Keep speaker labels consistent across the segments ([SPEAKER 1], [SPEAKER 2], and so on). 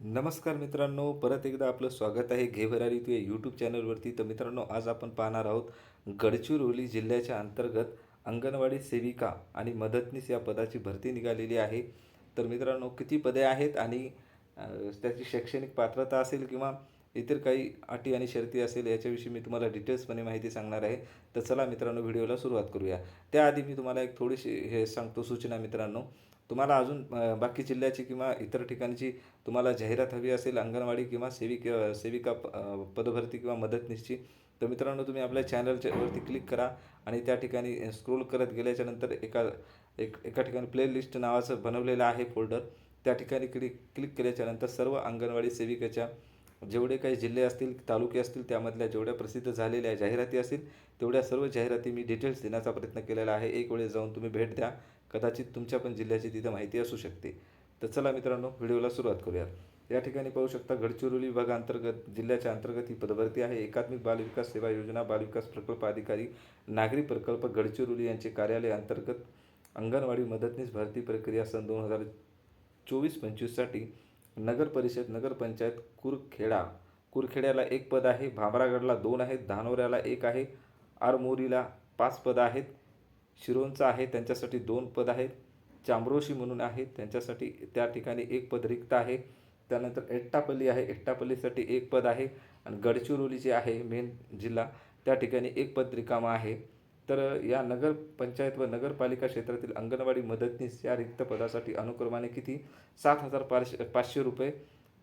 [SPEAKER 1] नमस्कार मित्रांनो परत एकदा आपलं स्वागत आहे घेवरारी तू या यूट्यूब चॅनलवरती. तर मित्रांनो आज आपण पाहणार आहोत गडचिरोली जिल्ह्याच्या अंतर्गत अंगणवाडी सेविका आणि मदतनीस या पदाची भरती निघालेली आहे. तर मित्रांनो किती पदे आहेत आणि त्याची शैक्षणिक पात्रता असेल किंवा इतर काही अटी आणि शर्ती असेल याच्याविषयी मी तुम्हाला डिटेल्सपणे माहिती सांगणार आहे. तर चला मित्रांनो व्हिडिओला सुरुवात करूया. त्याआधी मी तुम्हाला एक थोडीशी हे सांगतो सूचना मित्रांनो. तुम्हाला अजून बाकी जिल्ह्याची किंवा इतर ठिकाणची तुम्हाला जाहिरात हवी असेल अंगणवाडी किंवा सेविक सेविका प- पदभरती किंवा मदतनीसची तर मित्रांनो तुम्ही आपल्या चॅनलच्या वरती क्लिक करा आणि त्या ठिकाणी स्क्रोल करत गेल्याच्यानंतर एका एक एका ठिकाणी प्लेलिस्ट नावाचं बनवलेलं आहे फोल्डर. त्या ठिकाणी क्लिक क्लिक केल्याच्यानंतर सर्व अंगणवाडी सेविकेच्या जेवढे काही जिल्हे असतील तालुके असतील त्यामधल्या जेवढ्या प्रसिद्ध झालेल्या जाहिराती असतील तेवढ्या सर्व जाहिराती मी डिटेल्स देण्याचा प्रयत्न केलेला आहे. एक वेळेस जाऊन तुम्ही भेट द्या. कदाचित तुमच्या पण जिल्ह्याची तिथं माहिती असू शकते. तर चला मित्रांनो व्हिडिओला सुरुवात करूयात. या ठिकाणी पाहू शकता गडचिरोली विभागांतर्गत जिल्ह्याच्या अंतर्गत ही पदभरती आहे. एकात्मिक बालविकास सेवा योजना बालविकास प्रकल्प अधिकारी नागरी प्रकल्प गडचिरोली यांचे कार्यालय अंतर्गत अंगणवाडी मदतनीस भरती प्रक्रिया सन दोन हजार चोवीस पंचवीससाठी नगर परिषद नगरपंचायत कुरखेडा. कुरखेड्याला एक पद आहे भामरागडला दोन आहेत धानोऱ्याला एक आहे आरमोरीला पाच पदं आहेत. शिरोंचा आहे त्यांच्यासाठी दोन पद आहेत. चांब्रोशी म्हणून आहे त्यांच्यासाठी त्या ठिकाणी एक पद रिक्त आहे. त्यानंतर एट्टापल्ली आहे एट्टापल्लीसाठी एक पद आहे. आणि गडचिरोली जे आहे मेन जिल्हा त्या ठिकाणी एक पद रिकामा आहे. तर या नगरपंचायत व नगरपालिका क्षेत्रातील अंगणवाडी मदतनीस या रिक्त पदासाठी अनुक्रमाने किती? सात हजार पाचशे पाचशे रुपये.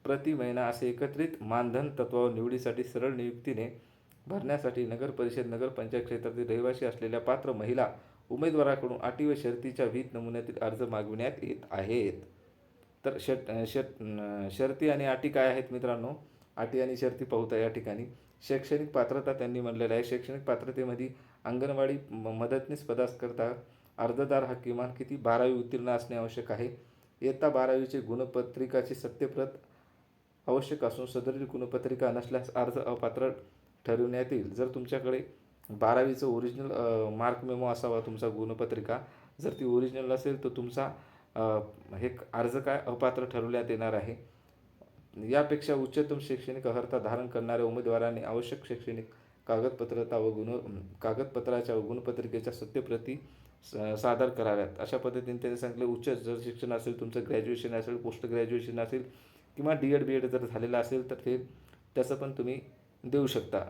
[SPEAKER 1] प्रति महिना असे एकत्रित मानधन तत्वावर निवडीसाठी सरळ नियुक्तीने भरण्यासाठी नगर परिषद नगरपंचायत क्षेत्रातील रहिवासी असलेल्या पात्र महिला उमेदवाराकडून अटी व शर्तीच्या विहित नमुन्यातील अर्ज मागविण्यात येत आहेत. तर शर्ट शर्ट शर्ती आणि अटी काय आहेत मित्रांनो? अटी आणि शर्ती पाहूता या ठिकाणी. शैक्षणिक पात्रता त्यांनी म्हणलेलं आहे. शैक्षणिक पात्रतेमध्ये अंगणवाडी म- मदतनीस पदाकरता अर्जदार हा किमान किती? बारावी उत्तीर्ण असणे आवश्यक आहे. इयत्ता बारावीचे गुणपत्रिकाची सत्यप्रत आवश्यक असून सदरील गुणपत्रिका नसल्यास अर्ज अपात्र ठरविण्यात येईल. जर तुमच्याकडे बारावीचं ओरिजिनल मार्क मेमो असावा तुमचा गुणपत्रिका. जर ती ओरिजिनल असेल तर तुमचा हे अर्ज काय अपात्र ठरवण्यात येणार आहे? यापेक्षा उच्चतम शैक्षणिक अर्हता धारण करणाऱ्या उमेदवारांनी आवश्यक शैक्षणिक कागदपत्रता व गुण कागदपत्राच्या व गुणपत्रिकेच्या सत्यप्रती स- सादर कराव्यात. अशा पद्धतीने त्यांनी सांगितले उच्च जर शिक्षण असेल तुमचं ग्रॅज्युएशन असेल पोस्ट ग्रॅज्युएशन असेल किंवा डी एड बी एड जर झालेलं असेल तर ते त्याचं पण तुम्ही देऊ शकता.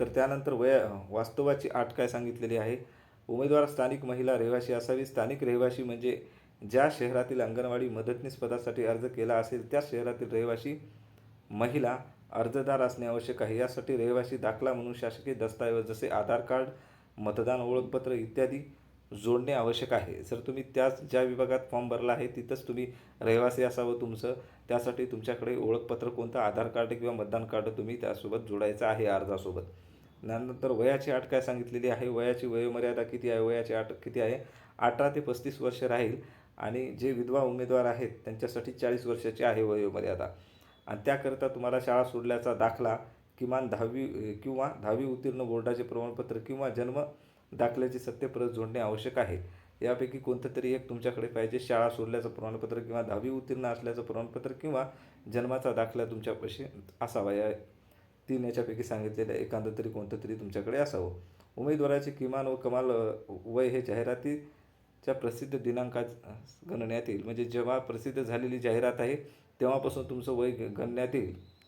[SPEAKER 1] तर त्यानंतर वय वास्तवाची आठ काय सांगितलेली आहे? उमेदवार स्थानिक महिला रहिवासी असावी. स्थानिक रहिवासी म्हणजे ज्या शहरातील अंगणवाडी मदतनीस पदासाठी अर्ज केला असेल त्या शहरातील रहिवासी महिला अर्जदार असणे आवश्यक आहे. यासाठी रहिवासी दाखला म्हणून शासकीय दस्तऐवज जसे आधार कार्ड मतदान ओळखपत्र इत्यादी जोडणे आवश्यक आहे. जर तुम्ही त्याच ज्या विभागात फॉर्म भरला आहे तिथंच तुम्ही रहिवासी असावं तुमचं. त्यासाठी तुमच्याकडे ओळखपत्र कोणतं? आधार कार्ड किंवा मतदान कार्ड तुम्ही त्यासोबत जोडायचं आहे अर्जासोबत. त्यानंतर वयाची अट काय सांगितलेली आहे? वयाची वयोमर्यादा किती आहे? वयाची अट किती आहे? अठरा ते पस्तीस वर्ष राहील आणि जे विधवा उमेदवार आहेत त्यांच्यासाठी चाळीस वर्षाची आहे वयोमर्यादा. आणि त्याकरिता तुम्हाला शाळा सोडल्याचा दाखला किमान दहावी किंवा दहावी उत्तीर्ण बोर्डाचे प्रमाणपत्र किंवा जन्म दाखल्याची सत्यप्रत जोडणे आवश्यक आहे. यापैकी कोणतं तरी एक तुमच्याकडे पाहिजे. शाळा सोडल्याचं प्रमाणपत्र किंवा दहावी उत्तीर्ण असल्याचं प्रमाणपत्र किंवा जन्माचा दाखला तुमच्यापाशी असावा. या तीन याच्यापैकी सांगितलेलं एखादं तरी कोणतं तरी तुमच्याकडे असावं. उमेदवाराचे किमान व कमाल वय हे जाहिरातीच्या प्रसिद्ध दिनांकात गणण्यात येईल. म्हणजे जेव्हा प्रसिद्ध झालेली जाहिरात आहे तेव्हापासून तुमचं वय ग- गणण्यात येईल.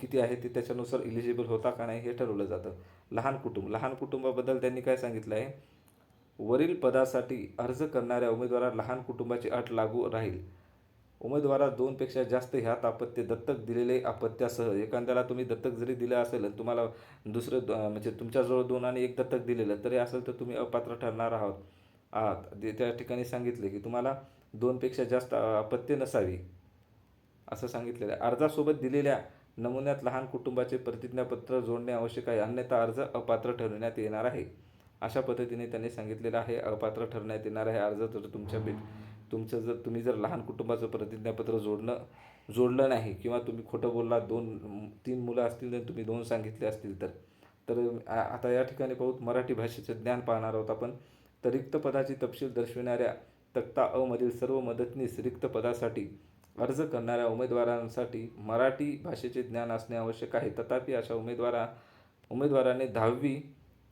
[SPEAKER 1] किती आहे ते त्याच्यानुसार इलिजिबल होता का नाही हे ठरवलं जातं. लहान कुटुंब. लहान कुटुंबाबद्दल त्यांनी काय सांगितलं आहे? वरील पदासाठी अर्ज करणाऱ्या उमेदवाराला लहान कुटुंबाची अट लागू राहील. उमेदवारात दोनपेक्षा जास्त ह्या अपत्य दत्तक दिलेले अपत्यासह. एखाद्याला तुम्ही दत्तक जरी दिलं असेल तुम्हाला दुसरं द- म्हणजे तुमच्याजवळ दोन आणि एक दत्तक दिलेलं तरी असेल तर तुम्ही अपात्र ठरणार आहात. आहात. ते- त्या ठिकाणी सांगितले की तुम्हाला दोनपेक्षा जास्त अपत्य नसावी. असं सांगितलेलं आहे. अर्जासोबत दिलेल्या नमुन्यात लहान कुटुंबाचे प्रतिज्ञापत्र जोडणे आवश्यक आहे. अन्यथा अर्ज अपात्र ठरवण्यात येणार आहे. अशा पद्धतीने त्यांनी सांगितलेलं आहे. अपात्र ठरवण्यात येणार आहे. अर्ज जर तुमच्या बे तुमचं जर तुम्ही जर लहान कुटुंबाचं प्रतिज्ञापत्र जोडणं जोडलं नाही किंवा तुम्ही खोटं बोलला दोन तीन मुलं असतील तर तुम्ही दोन सांगितले असतील तर. तर आता या ठिकाणी पाहूत मराठी भाषेचं ज्ञान पाहणार आहोत आपण. तर रिक्त पदाची तपशील दर्शविणाऱ्या तक्ता अ मधील सर्व मदतनीस रिक्त पदासाठी अर्ज करणाऱ्या उमेदवारांसाठी मराठी भाषेचे ज्ञान असणे आवश्यक आहे. तथापि अशा उमेदवारा उमेदवाराने दहावी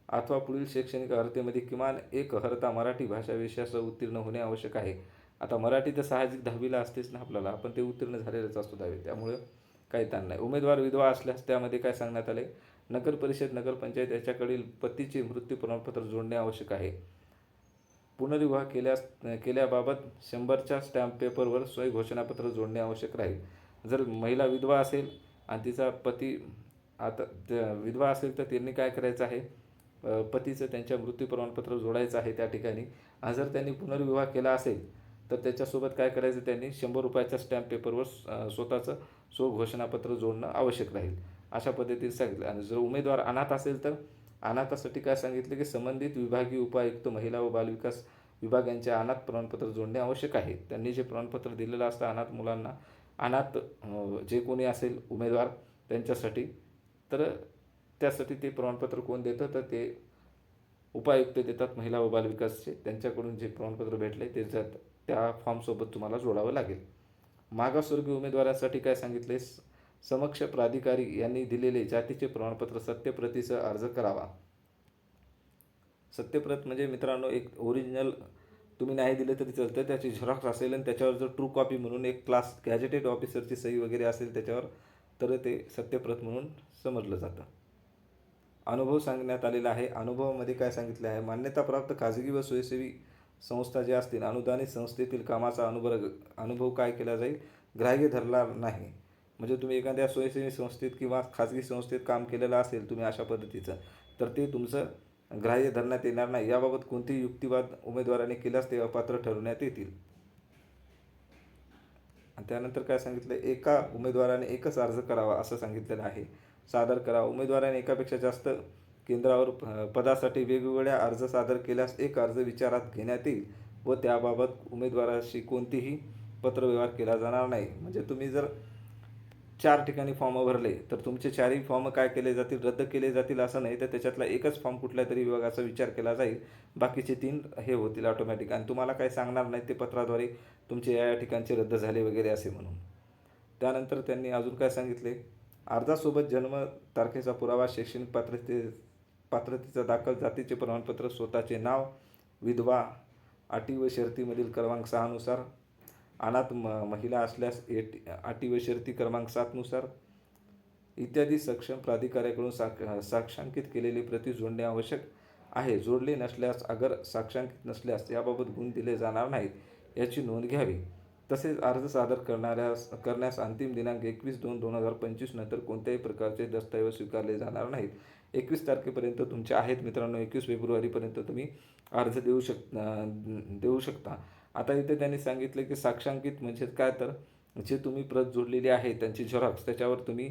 [SPEAKER 1] अथवा पुढील शैक्षणिक अर्हतेमध्ये किमान एक अर्हता मराठी भाषा विषयासह उत्तीर्ण होणे आवश्यक आहे. आता मराठी तर साहजिक दहावीला असतेच ना आपल्याला आपण ते उत्तीर्ण झालेलंच असतो दहावी त्यामुळे काही ताण नाही. उमेदवार विधवा असल्यास त्यामध्ये काय सांगण्यात आले? नगर परिषद नगरपंचायत याच्याकडील पतीचे मृत्यू प्रमाणपत्र जोडणे आवश्यक आहे. पुनर्विवाह केल्यास केल्याबाबत शंभरच्या स्टॅम्प पेपरवर स्वयं घोषणापत्र जोडणे आवश्यक राहील. जर महिला विधवा असेल आणि तिचा पती आता त्या विधवा असेल तर त्यांनी काय करायचं आहे? पतीचं त्यांच्या मृत्यू प्रमाणपत्र जोडायचं आहे त्या ठिकाणी. आणि जर त्यांनी पुनर्विवाह केला असेल तर त्याच्यासोबत काय करायचं? त्यांनी शंभर रुपयाच्या स्टॅम्प पेपरवर स्वतःचं स्वघोषणापत्र जोडणं आवश्यक राहील. अशा पद्धतीने सांगितलं आणि जर उमेदवार अनाथ असेल तर अनाथासाठी काय सांगितले की संबंधित विभागीय उपायुक्त महिला व बालविकास विभाग यांच्या अनाथ प्रमाणपत्र जोडणे आवश्यक आहे. त्यांनी जे प्रमाणपत्र दिलेलं असतं अनाथ मुलांना अनाथ जे कोणी असेल उमेदवार त्यांच्यासाठी तर त्यासाठी ते प्रमाणपत्र कोण देतं? तर ते उपायुक्त देतात महिला व बालविकासचे. त्यांच्याकडून जे प्रमाणपत्र भेटले ते जर त्या फॉर्मसोबत तुम्हाला जोडावं लागेल. मागासवर्गीय उमेदवारांसाठी काय सांगितले समक्ष प्राधिकारी यांनी दिलेले जातीचे प्रमाणपत्र सत्यप्रतीसह अर्ज करावा. सत्यप्रत म्हणजे मित्रांनो एक ओरिजिनल तुम्ही नाही दिलं तरी चालतं त्याची झेरॉक्स असेल आणि त्याच्यावर जर ट्रू कॉपी म्हणून एक क्लास गॅजेटेड ऑफिसरची सही वगैरे असेल त्याच्यावर तर ते सत्यप्रत म्हणून समजलं जातं. अनुभव सांगण्यात आलेला आहे. अनुभवामध्ये काय सांगितले आहे? मान्यताप्राप्त खाजगी व स्वयंसेवी संस्था ज्या असतील अनुदानित संस्थेतील कामाचा अनुभव अनुभव काय केला जाईल? ग्राह्य धरला नाही. म्हणजे तुम्ही एखाद्या स्वयंसेवी संस्थेत किंवा खाजगी संस्थेत काम केलेलं असेल तुम्ही अशा पद्धतीचं तर ते तुमचं ग्राह्य धरण्यात येणार नाही. याबाबत कोणतेही युक्तिवाद उमेदवाराने केल्यास ते अपात्र ठरवण्यात येतील. त्यानंतर काय सांगितलं? एका उमेदवाराने एकच अर्ज करावा असं सांगितलेलं आहे. सादर करावा उमेदवाराने एकापेक्षा जास्त केंद्रावर पदासाठी वेगवेगळ्या अर्ज सादर केल्यास एक अर्ज विचारात घेण्यात येईल व त्याबाबत उमेदवाराशी कोणतीही पत्रव्यवहार केला जाणार नाही. म्हणजे तुम्ही जर चार ठिकाणी फॉर्म भरले तर तुमचे चारही फॉर्म काय केले जातील रद्द केले जातील असं नाही तर त्याच्यातला एकच फॉर्म कुठल्या तरी विभागाचा विचार केला जाईल. बाकीचे तीन हे होतील ऑटोमॅटिक आणि तुम्हाला काही सांगणार नाही ते पत्राद्वारे तुमचे या या ठिकाणचे रद्द झाले वगैरे असे म्हणून. त्यानंतर त्यांनी अजून काय सांगितले? अर्जासोबत जन्म तारखेचा पुरावा शैक्षणिक पात्रते पात्रतेचा दाखल जातीचे प्रमाणपत्र स्वतःचे नाव विधवा अटी व शर्तीमधील क्रमांक सहानुसार अनाथ म महिला असल्यास एट अटी व शर्ती क्रमांक सातनुसार इत्यादी सक्षम प्राधिकाऱ्याकडून साक्ष साक्षांकित केलेली प्रती जोडणे आवश्यक आहे. जोडले नसल्यास अगर साक्षांकित नसल्यास याबाबत गुण दिले जाणार नाहीत याची नोंद घ्यावी. तसेच अर्ज सादर करणाऱ्यास करण्यास अंतिम दिनांक एकवीस दोन दोन हजार पंचवीस नंतर कोणत्याही प्रकारचे दस्तऐवज स्वीकारले जाणार नाहीत. एकवीस तारखेपर्यंत तुमचे आहेत मित्रांनो एकवीस फेब्रुवारीपर्यंत तुम्ही अर्ज देऊ शक देऊ शकता. आता इथे त्यांनी सांगितलं की साक्षांकित म्हणजे काय तर जे तुम्ही प्रत जोडलेली आहे त्यांची झेरॉक्स त्याच्यावर तुम्ही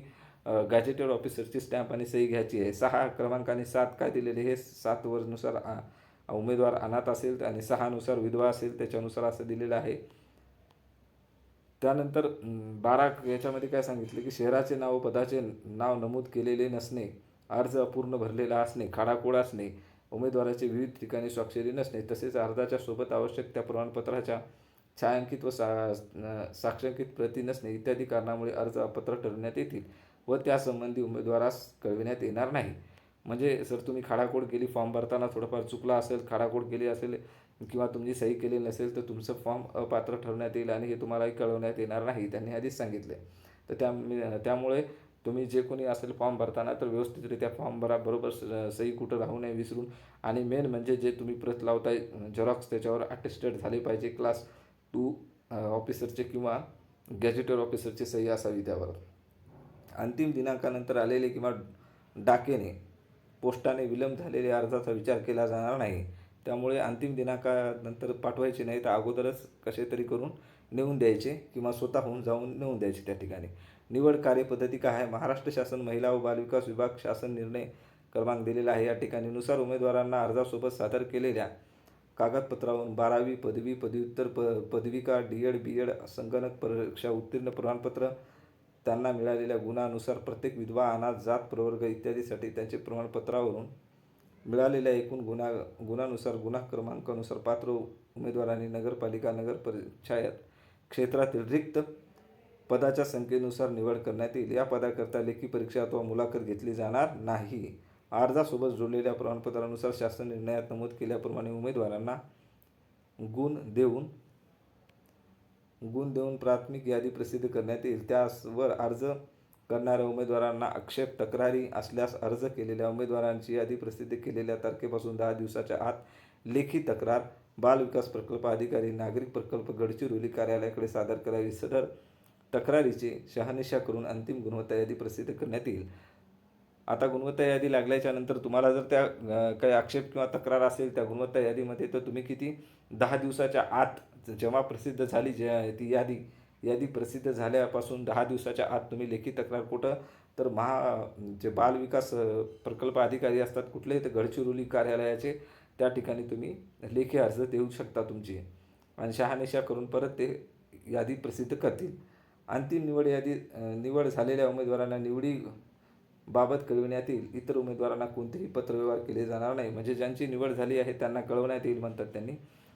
[SPEAKER 1] गॅजेटेड ऑफिसरची स्टॅम्प आणि सही घ्यायची आहे. सहा क्रमांकाने सात काय दिलेले हे सात वर्षनुसार उमेदवार अनाथ असेल आणि सहानुसार विधवा असेल त्याच्यानुसार असं दिलेलं आहे. त्यानंतर बारा याच्यामध्ये काय सांगितले की शहराचे नाव पदाचे नाव नमूद केलेले नसणे अर्ज अपूर्ण भरलेला असणे खाडाखोड असणे उमेदवाराचे विविध ठिकाणी स्वाक्षरी नसणे तसेच अर्जाच्या सोबत आवश्यक त्या प्रमाणपत्राच्या छायांकित व सा साक्षांकित प्रती नसणे इत्यादी कारणामुळे अर्ज अपात्र ठरवण्यात येतील व त्यासंबंधी उमेदवारास कळविण्यात येणार नाही. म्हणजे जर तुम्ही खाडाखोड केली फॉर्म भरताना थोडंफार चुकला असेल खाडाखोड केली असेल किंवा तुमची सही केलेली नसेल तर तुमचं फॉर्म अपात्र ठरवण्यात येईल आणि हे तुम्हालाही कळवण्यात येणार नाही त्यांनी आधीच सांगितले तर त्या त्यामुळे तुम्ही जे कोणी असेल फॉर्म भरताना तर व्यवस्थितरित्या फॉर्म भरा बरोबर स- सही कुठं राहू नये विसरून. आणि मेन म्हणजे जे तुम्ही प्रत लावताय झेरॉक्स त्याच्यावर अटेस्टेड झाले पाहिजे क्लास टू ऑफिसरचे किंवा गॅजेटर ऑफिसरची सही असावी त्यावर. अंतिम दिनांकानंतर आलेले किंवा डाकेने पोस्टाने विलंब झालेल्या अर्जाचा विचार केला जाणार नाही. त्यामुळे अंतिम दिनांकानंतर पाठवायचे नाही तर अगोदरच कसे तरी करून नेऊन द्यायचे किंवा स्वतःहून जाऊन नेऊन द्यायचे त्या ठिकाणी. निवड कार्यपद्धती काय आहे? महाराष्ट्र शासन महिला व बालविकास विभाग शासन निर्णय क्रमांक दिलेला आहे. या ठिकाणी नुसार उमेदवारांना अर्जासोबत सादर केलेल्या कागदपत्रावरून बारावी पदवी पदव्युत्तर प पदविका डी एड बी एड संगणक परीक्षा उत्तीर्ण प्रमाणपत्र त्यांना मिळालेल्या गुणानुसार प्रत्येक विधवा अनाथ जात प्रवर्ग इत्यादीसाठी त्यांचे प्रमाणपत्रावरून मिळालेल्या एकूण गुन्हा गुणानुसार गुन्हा क्रमांकानुसार पात्र उमेदवारांनी नगरपालिका नगर पंचायत क्षेत्रातील रिक्त पदाच्या संख्येनुसार निवड करण्यात येईल. या पदाकरता लेखी परीक्षा अथवा मुलाखत घेतली जाणार नाही. अर्जासोबत जोडलेल्या प्रमाणपत्रानुसार शासन निर्णयात नमूद केल्याप्रमाणे उमेदवारांना गुण देऊन गुण देऊन प्राथमिक यादी प्रसिद्ध करण्यात येईल. त्यावर अर्ज करणाऱ्या उमेदवारांना आक्षेप तक्रारी असल्यास अर्ज केलेल्या उमेदवारांची यादी प्रसिद्ध केलेल्या तारखेपासून दहा दिवसाच्या आत लेखी तक्रार बाल विकास प्रकल्प अधिकारी नागरिक प्रकल्प गडचिरोली कार्यालयाकडे सादर करावी. सदर तक्रारीची शहानिशा करून अंतिम गुणवत्ता यादी प्रसिद्ध करण्यात येईल. आता गुणवत्ता यादी लागल्याच्या नंतर तुम्हाला जर त्या काही आक्षेप किंवा तक्रार असेल त्या गुणवत्ता यादीमध्ये तर तुम्ही किती दहा दिवसाच्या आत जेव्हा प्रसिद्ध झाली जे ती यादी यादी प्रसिद्ध झाल्यापासून दहा दिवसाच्या आत तुम्ही लेखी तक्रार कुठं? तर महा जे बालविकास प्रकल्प अधिकारी असतात कुठलेही तर गडचिरोली कार्यालयाचे त्या ठिकाणी तुम्ही लेखी अर्ज देऊ शकता तुमची. आणि शहानिशा करून परत ते यादी प्रसिद्ध करतील. अंतिम निवड यादी निवड झालेल्या उमेदवारांना निवडी बाबत कळविण्यात येईल इतर उमेदवारांना कोणतेही पत्रव्यवहार केले जाणार नाही. म्हणजे ज्यांची निवड झाली आहे त्यांना कळवण्यात येईल म्हणतात त्यांनी.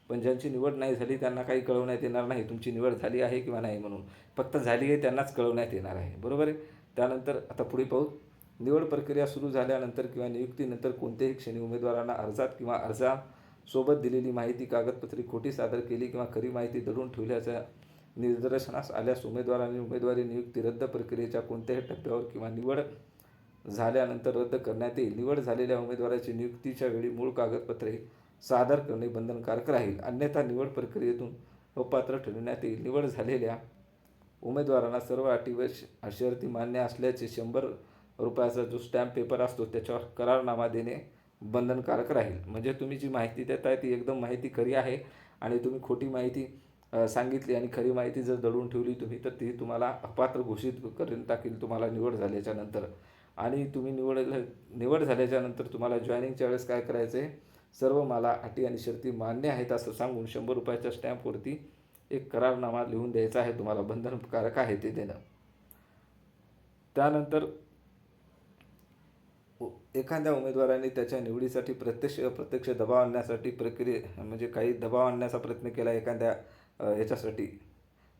[SPEAKER 1] पण ज्यांची निवड नाही झाली त्यांना काही कळवण्यात येणार नाही तुमची निवड झाली आहे किंवा नाही म्हणून. फक्त झाली आहे त्यांनाच कळवण्यात येणार आहे. बरोबर आहे? त्यानंतर आता पुढे पाहू. निवड प्रक्रिया सुरू झाल्यानंतर किंवा नियुक्तीनंतर कोणत्याही क्षणी उमेदवारांना अर्जात किंवा अर्जासोबत दिलेली माहिती कागदपत्रे खोटी सादर केली किंवा खरी माहिती दडून ठेवल्याच्या निदर्शनास आल्यास उमेदवारांनी उमेदवारी नियुक्ती रद्द प्रक्रियेच्या कोणत्याही टप्प्यावर किंवा निवड झाल्यानंतर रद्द करण्यात येईल. निवड झालेल्या उमेदवाराची नियुक्तीच्या वेळी मूळ कागदपत्रे सादर करणे बंधनकारक राहील. अन्यथा निवड प्रक्रियेतून अपात्र ठरविण्यात येईल. निवड झालेल्या उमेदवारांना सर्व अटी व शर्ती मान्य असल्याचे शंभर रुपयाचा जो स्टॅम्प पेपर असतो त्याच्यावर करारनामा देणे बंधनकारक राहील. म्हणजे तुम्ही जी माहिती देताय ती एकदम माहिती खरी आहे आणि तुम्ही खोटी माहिती सांगितली आणि खरी माहिती जर दडून ठेवली तुम्ही तर ती तुम्हाला अपात्र घोषित करून टाकेल तुम्हाला निवड झाल्याच्यानंतर. आणि तुम्ही निवड निवड झाल्याच्यानंतर तुम्हाला जॉईनिंगच्या वेळेस काय करायचं आहे सर्व मला अटी आणि शर्ती मान्य आहेत असं सांगून शंभर रुपयाच्या स्टॅम्पवरती एक करारनामा लिहून द्यायचा आहे. तुम्हाला बंधनकारक आहे ते देणं. त्यानंतर एखाद्या उमेदवाराने त्याच्या निवडीसाठी प्रत्यक्ष अप्रत्यक्ष दबाव आणण्यासाठी प्रक्रिये म्हणजे काही दबाव आणण्याचा प्रयत्न केला एखाद्या याच्यासाठी.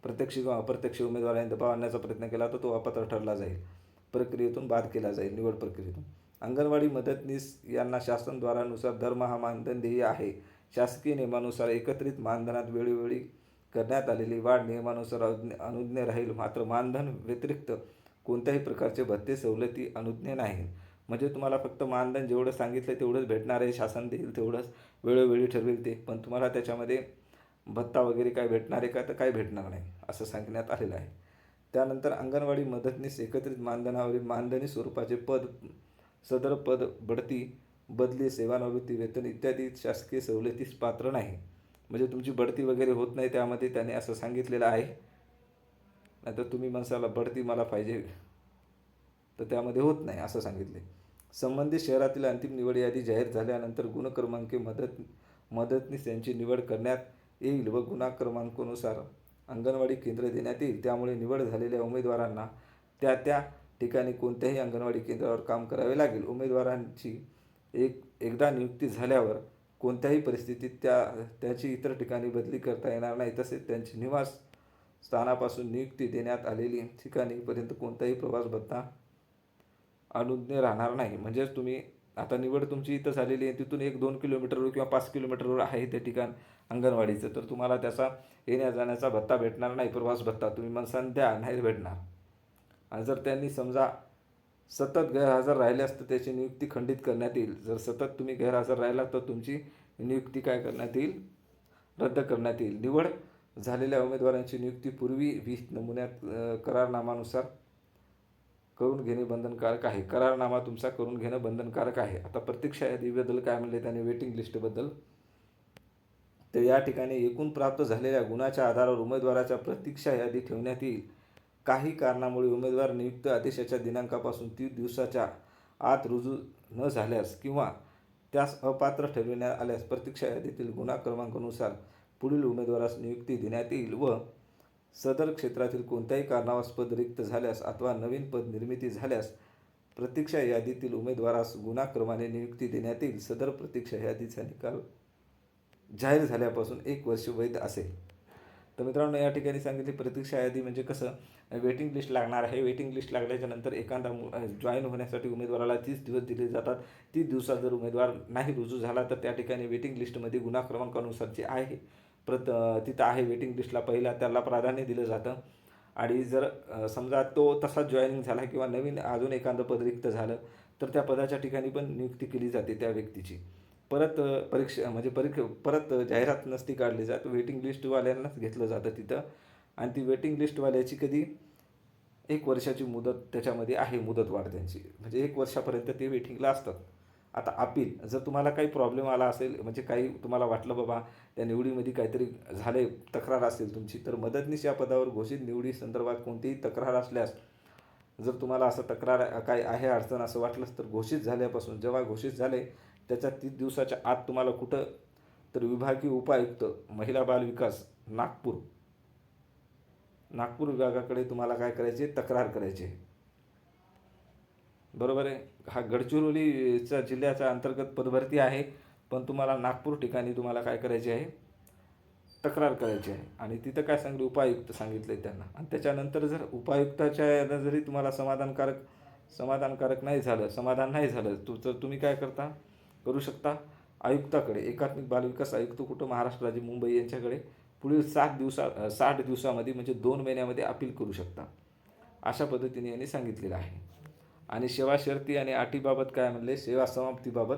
[SPEAKER 1] प्रत्यक्ष किंवा अप्रत्यक्ष उमेदवाराने दबाव आणण्याचा प्रयत्न केला तर तो अपात्र ठरला जाईल. प्रक्रियेतून बाद केला जाईल निवड प्रक्रियेतून. अंगणवाडी मदतनीस यांना शासनद्वारानुसार दरमहा मानधन ध्येय आहे. शासकीय नियमानुसार एकत्रित मानधनात वेळोवेळी करण्यात आलेली वाढ नियमानुसार अनुज्ञ अनुज्ञ राहील. मात्र मानधन व्यतिरिक्त कोणत्याही प्रकारचे भत्ते सवलती अनुज्ञ नाही म्हणजे तुम्हाला फक्त मानधन जेवढं सांगितलं तेवढंच भेटणार आहे. शासन देईल तेवढंच वेळोवेळी ठरवेल ते. पण तुम्हाला त्याच्यामध्ये भत्ता वगैरे काय भेटणार आहे का? तर काय भेटणार नाही असं सांगण्यात आलेलं आहे. त्यानंतर अंगणवाडी मदतनीस एकत्रित मानधनावरील मानधनी स्वरूपाचे पद सदर पद बढती बदली सेवानिवृत्ती वेतन इत्यादी शासकीय सवलतीस पात्र नाही. म्हणजे तुमची बढती वगैरे होत नाही त्यामध्ये त्याने असं सांगितलेलं आहे. नाहीतर तुम्ही माणसाला बढती मला पाहिजे. तर त्यामध्ये होत नाही असं सांगितले. संबंधित शहरातील अंतिम निवड यादी जाहीर झाल्यानंतर गुणक्रमांके मदत मदतनीस यांची निवड करण्यात येईल व गुन्हा क्रमांकानुसार अंगणवाडी केंद्र देण्यात येईल. त्यामुळे निवड झालेल्या उमेदवारांना त्या त्या ठिकाणी कोणत्याही अंगणवाडी केंद्रावर काम करावे लागेल. उमेदवारांची एक एकदा नियुक्ती झाल्यावर कोणत्याही परिस्थितीत त्या त्याची इतर ठिकाणी बदली करता येणार नाही. तसेच त्यांची निवास स्थानापासून नियुक्ती देण्यात आलेली ठिकाणीपर्यंत कोणताही प्रवास भत्ता अनुज्ञ राहणार नाही. म्हणजेच तुम्ही आता निवड तुमची इथं झालेली आहे. तिथून एक दोन किलोमीटरवर किंवा पाच किलोमीटरवर आहे ते ठिकाण अंगणवाडीचं. तर तुम्हाला त्याचा येण्या जाण्याचा भत्ता भेटणार नाही. प्रवास भत्ता तुम्ही मनसान द्या नाही भेटणार. आणि जर त्यांनी समजा सतत गैरहजर राहिल्यास तर त्याची नियुक्ती खंडित करण्यात येईल. जर सतत तुम्ही गैरहजर राहिला तर तुमची नियुक्ती काय करण्यात येईल? रद्द करण्यात येईल. निवड झालेल्या उमेदवारांची नियुक्ती पूर्वी वीस नमुन्यात करारनामानुसार करून घेणे बंधनकारक आहे. करारनामा तुमचा करून घेणं बंधनकारक आहे. आता प्रतीक्षा यादीबद्दल काय म्हणले त्याने वेटिंग लिस्टबद्दल? तर या ठिकाणी एकूण प्राप्त झालेल्या गुणाच्या आधारावर उमेदवाराच्या प्रतीक्षा यादी ठेवण्यात येईल. काही कारणामुळे उमेदवार नियुक्त आदेशाच्या दिनांकापासून तीस दिवसाच्या आत रुजू न झाल्यास किंवा त्यास अपात्र ठरविण्यात आल्यास प्रतीक्षा यादीतील गुन्हा क्रमांकानुसार पुढील उमेदवारास नियुक्ती देण्यात येईल व सदर क्षेत्रातील कोणत्याही कारणावास पद रिक्त झाल्यास अथवा नवीन पद निर्मिती झाल्यास प्रतीक्षा यादीतील उमेदवारास गुणाक्रमाने नियुक्ती देण्यात येईल. सदर प्रतीक्षा यादीचा निकाल जाहीर झाल्यापासून एक वर्ष वैध असेल. तर मित्रांनो या ठिकाणी सांगितले प्रतीक्षा यादी म्हणजे कसं वेटिंग लिस्ट लागणार आहे. वेटिंग लिस्ट लागल्याच्या नंतर एखादा जॉईन होण्यासाठी उमेदवाराला तीस दिवस दिले जातात. तीस दिवसात जर उमेदवार नाही रुजू झाला तर त्या ठिकाणी वेटिंग लिस्टमध्ये गुन्हा क्रमांकानुसार जे आहे प्रत तिथं आहे वेटिंग लिस्टला पहिला त्याला प्राधान्य दिलं जातं. आणि जर समजा तो तसाच जॉईनिंग झाला किंवा नवीन अजून एखादं पद रिक्त झालं तर त्या पदाच्या ठिकाणी पण नियुक्ती केली जाते त्या व्यक्तीची. परत परीक्षा म्हणजे परीक्ष परत जाहिरात नसती काढली जात. वेटिंग लिस्टवाल्यांनाच घेतलं जातं तिथं. आणि ती वेटिंग लिस्टवाल्याची कधी? एक वर्षाची मुदत त्याच्यामध्ये आहे मुदतवाढ त्यांची म्हणजे एक वर्षापर्यंत ते वेटिंगला असतात. आता अपील जर तुम्हाला काही प्रॉब्लेम आला असेल म्हणजे काही तुम्हाला वाटलं बाबा त्या निवडीमध्ये काहीतरी झाले तक्रार असेल तुमची तर मदतनीस या पदावर घोषित निवडी संदर्भात कोणतीही तक्रार असल्यास जर तुम्हाला असं तक्रार काय आहे अडचण असं वाटलंच तर घोषित झाल्यापासून जेव्हा घोषित झाले त्याच्या तीस दिवसाच्या आत तुम्हाला कुठं तर विभागीय उपायुक्त महिला बाल विकास नागपूर. नागपूर विभागाकडे तुम्हाला काय करायचे? तक्रार करायची. आहे बरोबर आहे? हा गडचिरोलीचा जिल्ह्याचा अंतर्गत पदभरती आहे पण तुम्हाला नागपूर ठिकाणी तुम्हाला काय करायचे आहे? तक्रार करायची आहे. आणि तिथं काय सांगितलं उपायुक्त सांगितलं आहे त्यांना. आणि त्याच्यानंतर जर उपायुक्ताच्या यानं जरी तुम्हाला समाधानकारक समाधानकारक नाही झालं समाधान नाही झालं तू तर तुम्ही काय करता? करू शकता. आयुक्ताकडे एकात्मिक बालविकास आयुक्त कुठं? महाराष्ट्र राज्य मुंबई यांच्याकडे पुढील सात दिवसा साठ दिवसामध्ये म्हणजे दोन महिन्यामध्ये अपील करू शकता. अशा पद्धतीने यांनी सांगितलेलं आहे. आणि सेवा शर्ती आणि अटीबाबत काय म्हणले? सेवा समाप्तीबाबत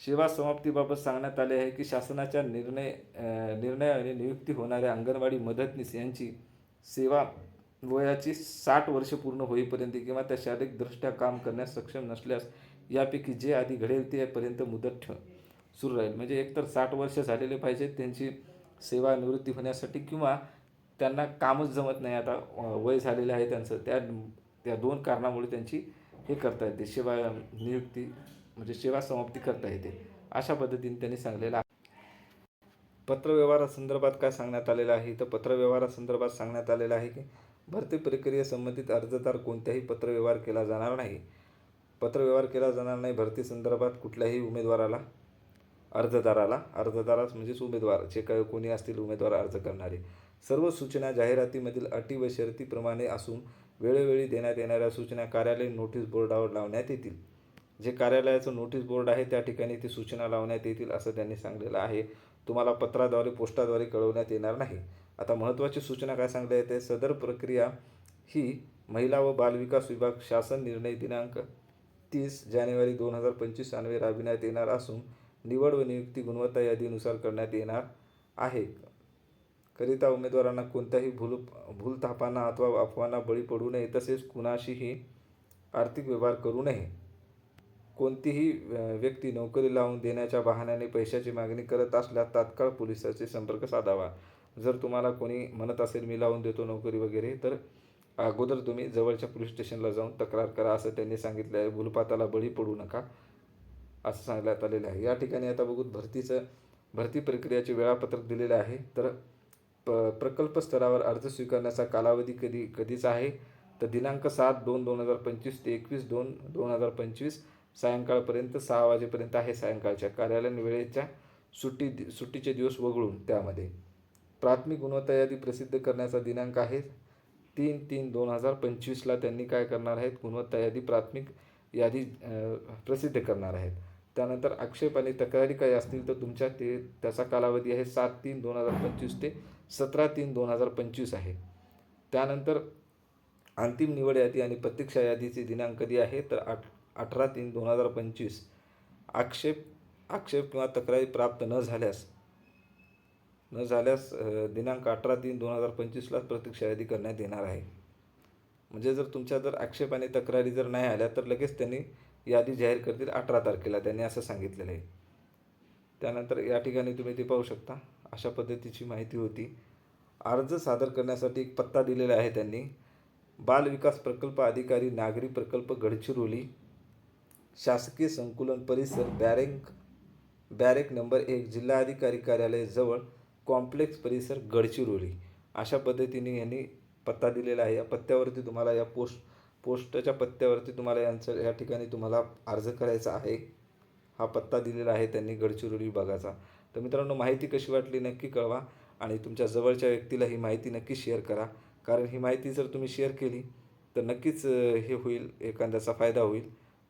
[SPEAKER 1] सेवा समाप्तीबाबत सांगण्यात आले आहे की शासनाच्या निर्णय निर्णयाने नियुक्ती होणाऱ्या अंगणवाडी मदतनीस यांची सेवा वयाची साठ वर्ष पूर्ण होईपर्यंत किंवा त्या शारीरिकदृष्ट्या काम करण्यास सक्षम नसल्यास यापैकी जे आधी घडेल तेपर्यंत मुदत ठेव. सुरू राहील. म्हणजे एकतर साठ वर्ष झालेले पाहिजेत त्यांची सेवानिवृत्ती होण्यासाठी किंवा त्यांना कामच जमत नाही. आता वय झालेलं आहे त्यांचं. त्या त्या दोन कारणामुळे त्यांची हे करता येते. सेवा नियुक्ती म्हणजे सेवा समाप्ती करता येते. अशा पद्धतीने त्यांनी सांगलेलं आहे. पत्रव्यवहारासंदर्भात काय सांगण्यात आलेलं आहे? तर पत्रव्यवहारासंदर्भात सांगण्यात आलेलं आहे की भरती प्रक्रियेसंबंधित अर्जदार कोणत्याही पत्रव्यवहार केला जाणार नाही. पत्रव्यवहार केला जाणार नाही. भरती संदर्भात कुठल्याही उमेदवाराला अर्जदाराला अर्जदारास म्हणजेच उमेदवार जे काय कोणी असतील उमेदवार अर्ज करणारे. सर्व सूचना जाहिरातीमधील अटी व शर्तीप्रमाणे असून वेळोवेळी देण्यात येणाऱ्या सूचना कार्यालयीन नोटीस बोर्डावर लावण्यात येतील. जे कार्यालयाचं नोटीस बोर्ड आहे त्या ठिकाणी ती सूचना लावण्यात येतील असं त्यांनी सांगलेलं आहे. तुम्हाला पत्राद्वारे पोस्टाद्वारे कळवण्यात येणार नाही. आता महत्त्वाची सूचना काय सांगता येते? सदर प्रक्रिया ही महिला व बालविकास विभाग शासन निर्णय दिनांक तीस जानेवारी दोन हजार पंचवीस अन्वये राबविण्यात येणार असून निवड व नियुक्ती गुणवत्ता यादीनुसार करण्यात येणार आहे. करिता उमेदवारांना कोणत्याही भूल भूलथापांना अथवा अफवांना बळी पडू नये तसेच कुणाशीही आर्थिक व्यवहार करू नये. कोणतीही व्यक्ती नोकरी लावून देण्याच्या बहाण्याने पैशाची मागणी करत असल्यास तात्काळ पोलिसाशी संपर्क साधावा. जर तुम्हाला कोणी म्हणत असेल मी लावून देतो नोकरी वगैरे तर अगोदर तुम्ही जवळच्या पोलीस स्टेशनला जाऊन तक्रार करा असं त्यांनी सांगितलं आहे भूलपाताला बळी पडू नका असं सांगण्यात आलेलं आहे. या ठिकाणी आता बघूत भरतीचं भरती प्रक्रियाचे वेळापत्रक दिलेलं आहे. तर प प्रकल्प स्तरावर अर्ज स्वीकारण्याचा कालावधी कधी कधीचा आहे? तर दिनांक सात दोन दोन हजार पंचवीस ते एकवीस दोन दोन हजार पंचवीस सायंकाळपर्यंत सहा वाजेपर्यंत आहे सायंकाळच्या कार्यालयीन वेळेच्या सुट्टी सुट्टीचे दिवस वगळून त्यामध्ये. प्राथमिक गुणवत्ता यादी प्रसिद्ध करण्याचा दिनांक आहे. तीन तीन दोन हजार पंचवीसला त्यांनी काय करणार आहेत? गुणवत्ता यादी प्राथमिक यादी प्रसिद्ध करणार आहेत. त्यानंतर आक्षेप आणि तक्रारी काही असतील तर तुमच्या ते त्याचा कालावधी आहे सात तीन दोन हजार पंचवीस ते सतरा तीन दोन हजार पंचवीस आहे. त्यानंतर अंतिम निवड यादी आणि प्रतीक्षा यादीचे दिनांक कधी आहे तर आठ अठरा तीन दोन हजार पंचवीस. आक्षेप आक्षेप किंवा तक्रारी प्राप्त न झाल्यास न झाल्यास दिनांक अठरा तीन दोन हजार पंचवीसलाच प्रतीक्षा यादी करण्यात येणार आहे. म्हणजे जर तुमच्या जर आक्षेप आणि तक्रारी जर नाही आल्या तर लगेच त्यांनी यादी जाहीर करतील अठरा तारखेला त्यांनी असं सांगितलेलं आहे. त्यानंतर या ठिकाणी तुम्ही ते पाहू शकता. अशा पद्धतीची माहिती होती. अर्ज सादर करण्यासाठी एक पत्ता दिलेला आहे त्यांनी. बाल विकास प्रकल्प अधिकारी नागरी प्रकल्प गडचिरोली. शासकीय संकुलन परिसर बॅरेक बॅरेक नंबर एक जिल्हाधिकारी कार्यालय जवळ कॉम्प्लेक्स परिसर गडचिरोली. अशा पद्धतीने यांनी पत्ता दिलेला आहे. या पत्त्यावरती तुम्हाला या पोस्ट पोस्टच्या पत्त्यावरती तुम्हाला यांचं या ठिकाणी तुम्हाला अर्ज करायचा आहे. हा पत्ता दिलेला आहे त्यांनी गडचिरोली विभागाचा. तर मित्रांनो माहिती कशी वाटली नक्की कळवा आणि तुमच्या जवळच्या व्यक्तीला ही माहिती नक्की शेअर करा. कारण ही माहिती जर तुम्ही शेअर केली तर नक्कीच हे होईल एखाद्याचा फायदा होईल.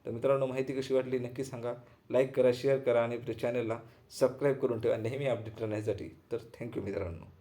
[SPEAKER 1] तर मित्रांनो माहिती कशी वाटली नक्की सांगा. लाईक करा शेअर करा आणि आपल्या चॅनलला सबस्क्राईब करून ठेवा. नेहमी अपडेट राहण्यासाठी. तर थँक्यू मित्रांनो.